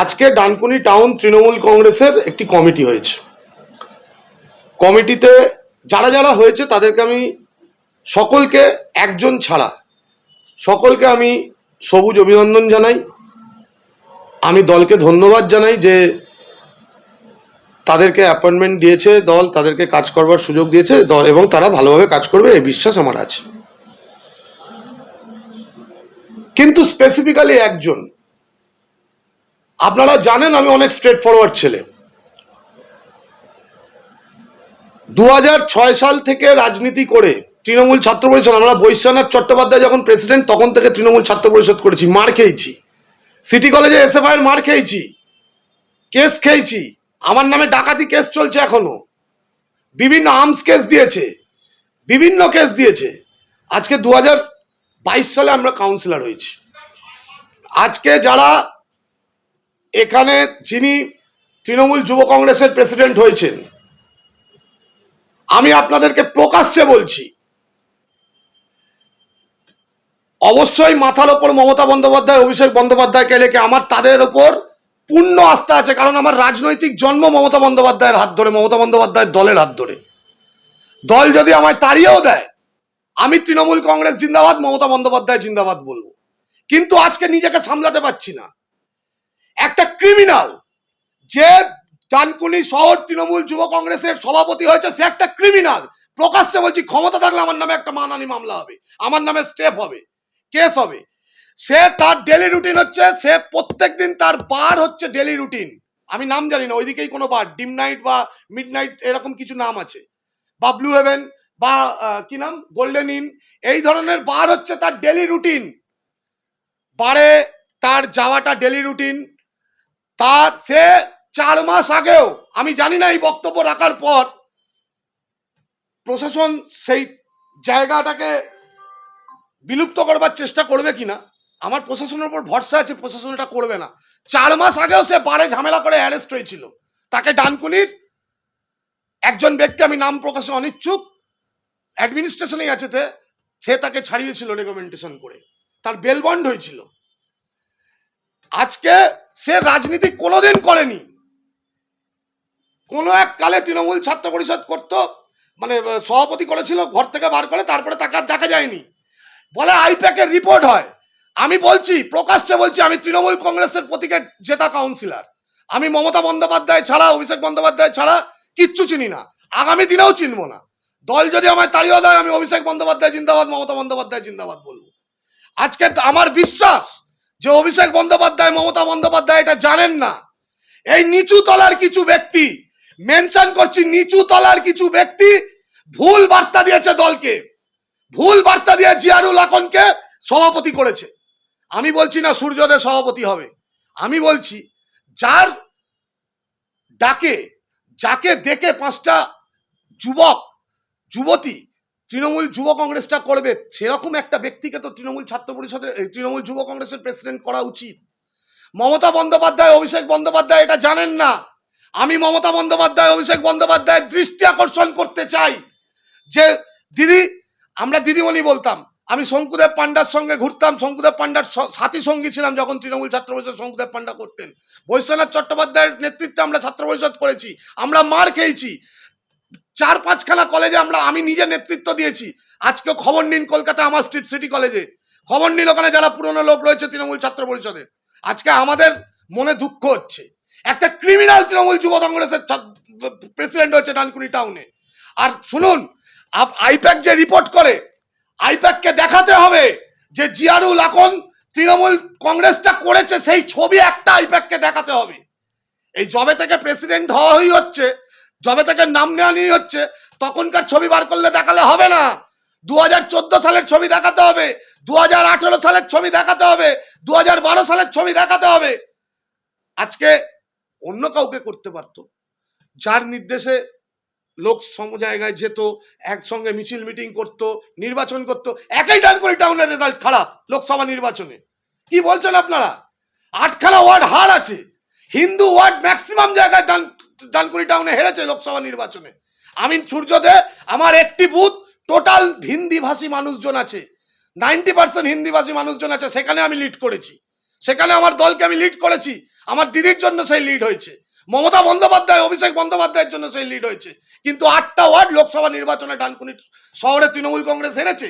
আজকে ডানকুনি টাউন তৃণমূল কংগ্রেসের একটি কমিটি হয়েছে। কমিটিতে যারা যারা হয়েছে, তাদেরকে আমি সকলকে, একজন ছাড়া সকলকে আমি সবুজ অভিনন্দন জানাই। আমি দলকে ধন্যবাদ জানাই যে তাদেরকে অ্যাপয়েন্টমেন্ট দিয়েছে দল, তাদেরকে কাজ করবার সুযোগ দিয়েছে দল, এবং তারা ভালোভাবে কাজ করবে, এই বিশ্বাস আমার আছে। কিন্তু স্পেসিফিক্যালি একজন আপনারা জানেন আমি অনেক স্ট্রেট ফরওয়ার্ড ছেলে দু সাল থেকে রাজনীতি করে তৃণমূল ছাত্র পরিষদ, আমরা বৈশ্বনাথ চট্টোপাধ্যায় যখন প্রেসিডেন্ট তখন থেকে তৃণমূল ছাত্র পরিষদ করেছি, মার খেয়েছি। সিটি কলেজে এসে এর মার খেয়েছি, কেস খেয়েছি, আমার নামে ডাকাতি কেস চলছে এখনও। বিভিন্ন আর্মস কেস দিয়েছে, বিভিন্ন কেস দিয়েছে। আজকে দু সালে আমরা কাউন্সিলর হয়েছি। আজকে যারা এখানে যিনি তৃণমূল যুব কংগ্রেসের প্রেসিডেন্ট হয়েছেন, আমি আপনাদেরকে প্রকাশ্যে বলছি, অবশ্যই মাথার ওপর মমতা বন্দ্যোপাধ্যায়, অভিষেক বন্দ্যোপাধ্যায়কে রেখে আমার তাদের ওপর পূর্ণ আস্থা আছে, কারণ আমার রাজনৈতিক জন্ম মমতা বন্দ্যোপাধ্যায়ের হাত ধরে, মমতা বন্দ্যোপাধ্যায়ের দলের হাত ধরে। দল যদি আমায় তাড়িয়েও দেয়, আমি তৃণমূল কংগ্রেস জিন্দাবাদ, মমতা বন্দ্যোপাধ্যায় জিন্দাবাদ বলব। কিন্তু আজকে নিজেকে সামলাতে পারছি না। একটা ক্রিমিনাল যে ডানকুনি শহর তৃণমূল যুব কংগ্রেসের সভাপতি হয়েছে, সে একটা ক্রিমিনাল প্রকাশ্যে বলছি, ক্ষমতা থাকলে আমার নামে একটা মানানি মামলা হবে, আমার নামে স্টেপ হবে, কেস হবে। সে তার ডেলি রুটিন হচ্ছে, সে প্রত্যেক দিন তার বার হচ্ছে ডেলি রুটিন আমি নাম জানি না, ওইদিকেই কোনো বার ডিম নাইট বা মিড নাইট এরকম কিছু নাম আছে। বা ব্লু হেভেন বা কি নাম? গোল্ডেন ইন এই ধরনের বার হচ্ছে তার ডেলি রুটিন বারে তার যাওয়াটা ডেলি রুটিন তার সে চার মাস আগেও, আমি জানি না এই বক্তব্য রাখার পর, প্রশাসন সেই জায়গাটাকে বিলুপ্ত করবার চেষ্টা করবে কিনা? আমার প্রশাসনের উপর ভরসা আছে, প্রশাসন এটা করবে না। চার মাস আগেও সে বারে ঝামেলা করে অ্যারেস্ট হয়েছিল। তাকে ডানকুনির একজন ব্যক্তি, আমি নাম প্রকাশে অনিচ্ছুক অ্যাডমিনিস্ট্রেশনেই আছে সে তাকে ছাড়িয়েছিল রেকমেন্ডেশন করে। তার বেল বন্ড হয়েছিল। আজকে সে রাজনীতি কোনোদিন করেনি। কোনো এক কালে তৃণমূল ছাত্র পরিষদ করত মানে সভাপতি করেছিল, ঘর থেকে বার করে, তারপরে তাকে দেখা যায়নি। বলে আইপ্যাকের রিপোর্ট হয়। আমি বলছি, প্রকাশ্যে বলছি, আমি তৃণমূল কংগ্রেসের প্রতীকে জেতা কাউন্সিলর। আমি মমতা বন্দ্যোপাধ্যায় ছাড়া, অভিষেক বন্দ্যোপাধ্যায় ছাড়া কিচ্ছু চিনি না। আগামী দিনেও চিনবো না। দল যদি আমায় তাড়িয়ে দেয়, আমি অভিষেক বন্দ্যোপাধ্যায় জিন্দাবাদ, মমতা বন্দ্যোপাধ্যায় জিন্দাবাদ বলব। আজকে আমার বিশ্বাস যে অভিষেক বন্দ্যোপাধ্যায়, মমতা বন্দ্যোপাধ্যায় এটা জানেন না। এই নিচু তলার কিছু ব্যক্তি মেনশন করছি, নিচু তলার কিছু ব্যক্তি ভুল বার্তা দিয়েছে দলকে। ভুল বার্তা দিয়ে জিয়ারুল আকনকে সভাপতি করেছে। আমি বলছি না সূর্যোদয় সভাপতি হবে। আমি বলছি, যার ডাকে, যাকে দেখে পাঁচটা যুবক, যুবতী তৃণমূল যুব কংগ্রেসটা করবে। সেরকম একটা ব্যক্তিকে তো তৃণমূল ছাত্র পরিষদের তৃণমূল যুব কংগ্রেসের প্রেসিডেন্ট করা উচিত। মমতা বন্দ্যোপাধ্যায়, অভিষেক বন্দ্যোপাধ্যায় এটা জানেন না। আমি মমতা বন্দ্যোপাধ্যায়, অভিষেক বন্দ্যোপাধ্যায়ের দৃষ্টি আকর্ষণ করতে চাই। যে দিদি, আমরা দিদিমণি বলতাম, আমি শঙ্কুদেব পান্ডার সঙ্গে ঘুরতাম, শঙ্কুদেব পান্ডার সাথী সঙ্গী ছিলাম যখন তৃণমূল ছাত্র পরিষদ শঙ্কুদেব পান্ডা করতেন। বৈশ্বনাথ চট্টোপাধ্যায়ের নেতৃত্বে আমরা ছাত্র পরিষদ করেছি, আমরা মার খেয়েছি। চার পাঁচখানা কলেজে আমরা, আমি নিজে নেতৃত্ব দিয়েছি। আজকে খবর নিন কলকাতা আমার স্ট্রিট সিটি কলেজে খবর নিন ওখানে যারা পুরনো লোক রয়েছে তৃণমূল ছাত্র পরিষদের আজকে আমাদের মনে দুঃখ হচ্ছে। একটা ক্রিমিনাল তৃণমূল যুব কংগ্রেসের প্রেসিডেন্ট হচ্ছে ডানকুনি টাউনে আর শুনুন আইপ্যাক যে রিপোর্ট করে আইপ্যাককে দেখাতে হবে যে জিয়ারুল এখন তৃণমূল কংগ্রেসটা করেছে, সেই ছবি একটা আইপ্যাককে দেখাতে হবে। এই জবে থেকে প্রেসিডেন্ট হওয়াই হচ্ছে জবে থেকে নাম নেওয়া নিয়ে হচ্ছে, তখনকার ছবি বার করলে দেখালে হবে না। দু হাজার চোদ্দ সালের ছবি দেখাতে হবে দু হাজার আঠেরো সালের ছবি দেখাতে হবে দু হাজার বারো সালের ছবি দেখাতে হবে। আজকে অন্য কাউকে করতে পারতো। যার নির্দেশে লোক সম জায়গায় যেত, একসঙ্গে মিছিল মিটিং করত, নির্বাচন করত, একই ডানকুনি টাউনের রেজাল্ট খারাপ, লোকসভা নির্বাচনে। কি বলছেন আপনারা? আটখানা ওয়ার্ড হার আছে। হিন্দু ওয়ার্ড ম্যাক্সিমাম জায়গায় ডান ডানকুনি টাউনে হেরেছে লোকসভা নির্বাচনে। আমি সূর্যদে, আমার একটি বুথ, টোটাল হিন্দি ভাষী মানুষজন আছে। নাইনটি পার্সেন্ট হিন্দি ভাষী মানুষজন আছে, সেখানে আমি লিড করেছি। সেখানে আমার দলকে আমি লিড করেছি, আমার দিদির জন্য সেই লিড হয়েছে। মমতা বন্দ্যোপাধ্যায়, অভিষেক বন্দ্যোপাধ্যায়ের জন্য সেই লিড হয়েছে। কিন্তু আটটা ওয়ার্ড লোকসভা নির্বাচনে ডানকুনি শহরে তৃণমূল কংগ্রেস হেরেছে।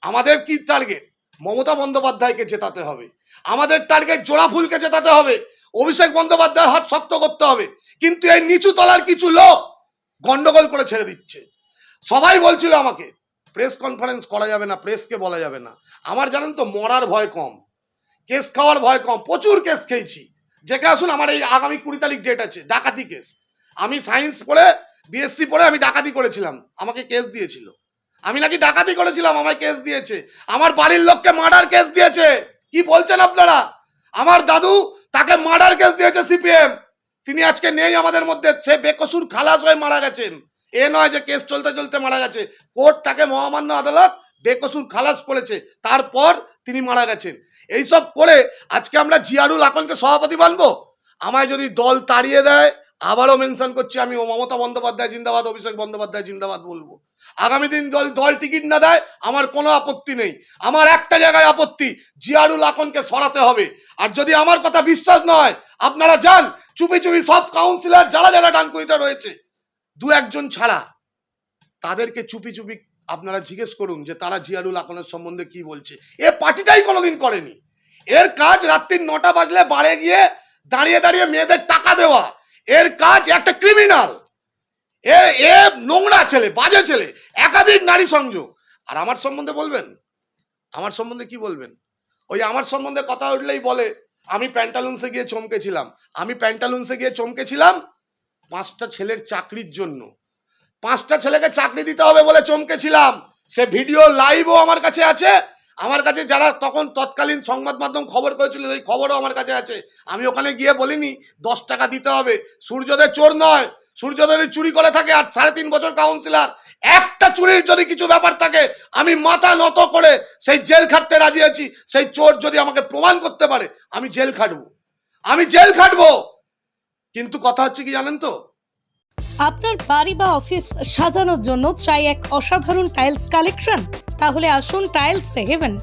আমাদের কি টার্গেট মমতা বন্দ্যোপাধ্যায়কে জেতাতে হবে। আমাদের টার্গেট জোড়া ফুলকে জেতাতে হবে। অভিষেক বন্দ্যোপাধ্যায়ের হাত শক্ত করতে হবে। কিন্তু এই নিচু তলার কিছু লোক গন্ডগোল করে ছেড়ে দিচ্ছে। সবাই বলছিল আমাকে, প্রেস কনফারেন্স করা যাবে না, প্রেসকে বলা যাবে না। আমার জানেন তো মরার ভয় কম, কেস খাওয়ার ভয় কম, প্রচুর কেস খেয়েছি। যেকে আসুন আমার এই আগামী কুড়ি তারিখ ডেট আছে, ডাকাতি কেস। আমি সায়েন্স পড়ে বিএসসি পড়ে আমি ডাকাতি করেছিলাম, আমাকে কেস দিয়েছিল। আমি নাকি ডাকাতি করেছিলাম, আমায় কেস দিয়েছে। আমার বাড়ির লোককে মার্ডার কেস দিয়েছে। কি বলছেন আপনারা? আমার দাদু তাকে মার্ডার কেস দিয়েছে সিপিএম। তিনি আজকে নেই আমাদের মধ্যে, সে বেকসুর খালাস হয়ে মারা গেছেন। এ নয় যে কেস চলতে চলতে মারা গেছে। কোর্ট তাকে মহামান্য আদালত বেকসুর খালাস করেছে। তারপর তিনি মারা গেছেন। এইসব করে আজকে আমরা জিয়ারুল আকনকে সভাপতি বানবো? আমায় যদি দল তাড়িয়ে দেয় আবারও মেনশন করছি, আমি ও মমতা বন্দ্যোপাধ্যায় জিন্দাবাদ, অভিষেক বন্দ্যোপাধ্যায় জিন্দাবাদ বলব। আগামী দিন দল দল টিকিট না দেয়, আমার কোনো আপত্তি নেই। আমার একটা জায়গায় আপত্তি, জিয়ারুল আকনকে সরাতে হবে। আর যদি আমার কথা বিশ্বাস নয় আপনারা যান, চুপি চুপি সব কাউন্সিলর যারা যারা ডানকুইতে রয়েছে, দু একজন ছাড়া। তাদেরকে চুপি চুপি আপনারা জিজ্ঞেস করুন যে তারা জিয়ারুল আকনের সম্বন্ধে কি বলছে। এ পার্টিটাই কোনোদিন করেনি। এর কাজ রাত্রির নটা বাজলে বাড়ে গিয়ে দাঁড়িয়ে দাঁড়িয়ে মেয়েদের টাকা দেওয়া। এর কাজ একটা ক্রিমিনাল এ এ নোংরা ছেলে, বাজে ছেলে, একাধিক নারী সংযোগ। আর আমার সম্বন্ধে বলবেন? আমার সম্বন্ধে কি বলবেন? ওই আমার সম্বন্ধে কথা উঠলেই বলে, আমি প্যান্টালুন্সে গিয়ে চমকেছিলাম। আমি প্যান্টালুন্সে গিয়ে চমকেছিলাম পাঁচটা ছেলের চাকরির জন্য। পাঁচটা ছেলেকে চাকরি দিতে হবে বলে চমকেছিলাম। সে ভিডিও লাইভও আমার কাছে আছে। আমার কাছে যারা তখন তৎকালীন সংবাদ মাধ্যম খবর করেছিল, সেই খবরও আমার কাছে আছে। আমি ওখানে গিয়ে বলিনি, দশ টাকা দিতে হবে। সূর্যদের চোর নয়, সূর্যদের চুরি করে থাকে আর সাড়ে তিন বছর কাউন্সিলর, একটা চুরির যদি কিছু ব্যাপার থাকে, আমি মাথা নত করে সেই জেল খাটতে রাজি আছি, সেই চোর যদি আমাকে প্রমাণ করতে পারে, আমি জেল খাটবো। আমি জেল খাটবো। কিন্তু কথা হচ্ছে কি জানেন তো? আপনার বাড়ি বা অফিস সাজানোর জন্য চাই এক অসাধারণ টাইলস কালেকশন। তাহলে আসুন tiles heaven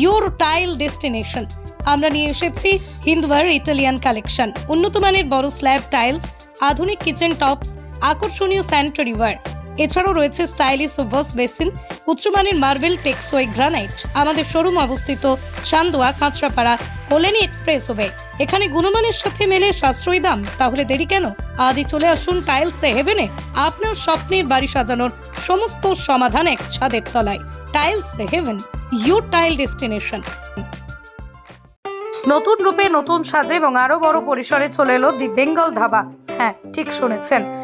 your tile destination আমরা নিয়ে এসেছি হিন্দওয়ার ইটালিয়ান কালেকশন উন্নত মানের বড় স্ল্যাব টাইলস আধুনিক কিচেন টপস আকর্ষণীয় স্যানিটারি ওয়্যার এছাড়াও রয়েছে স্টাইলিশ ওয়াশ বেসিন, উচ্চমানের মার্বেল টেক্সোই গ্রানাইট। আমাদের শোরুম অবস্থিত চান্দোয়া, কাঁচরাপাড়া, কল্যাণী এক্সপ্রেস ওয়ে এখানে গুণমানের সাথে মেলে সাশ্রয়ী দাম। তাহলে দেরি কেন? আজই চলে আসুন টাইলস হেভেনে। আপনার স্বপ্নের বাড়ি সাজানোর সমস্ত সমাধান এক ছাদের তলায়। Tiles heaven you tile destination. নতুন রূপে নতুন সাজে এবং আরও বড় পরিসরে চলে এলো দি বেঙ্গল ধাবা। হ্যাঁ ঠিক শুনেছেন।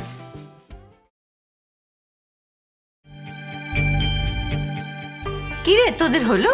কিরে তোদের হলো?